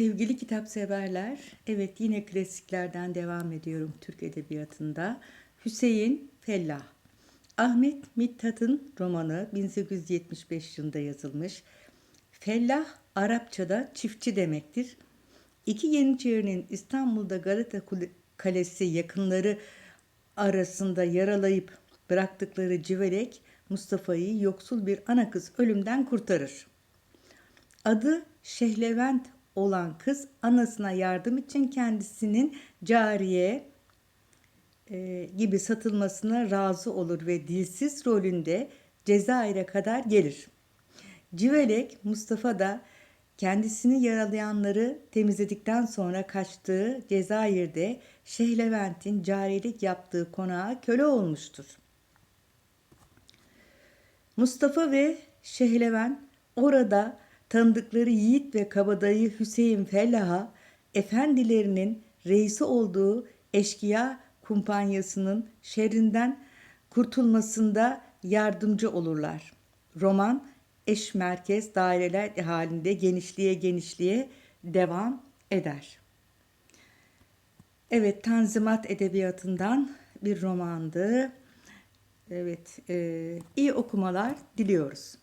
Sevgili kitap severler, evet yine klasiklerden devam ediyorum Türk Edebiyatı'nda. Hüseyin Fellah. Ahmet Mithat'ın romanı 1875 yılında yazılmış. Fellah Arapçada çiftçi demektir. İki Yeniçerinin İstanbul'da Galata Kalesi yakınları arasında yaralayıp bıraktıkları Civelek Mustafa'yı yoksul bir ana kız ölümden kurtarır. Adı Şehlevent olan kız anasına yardım için kendisinin cariye e, gibi satılmasına razı olur ve dilsiz rolünde Cezayir'e kadar gelir. Civelek Mustafa da kendisini yaralayanları temizledikten sonra kaçtığı Cezayir'de Şehlevent'in cariyelik yaptığı konağa köle olmuştur. Mustafa ve Şehlevent orada tanıdıkları yiğit ve kabadayı Hüseyin Fellah'a efendilerinin reisi olduğu eşkıya kumpanyasının şerrinden kurtulmasında yardımcı olurlar. Roman eş merkez daireler halinde genişliğe genişliğe devam eder. Evet, Tanzimat Edebiyatı'ndan bir romandı. Evet, e, iyi okumalar diliyoruz.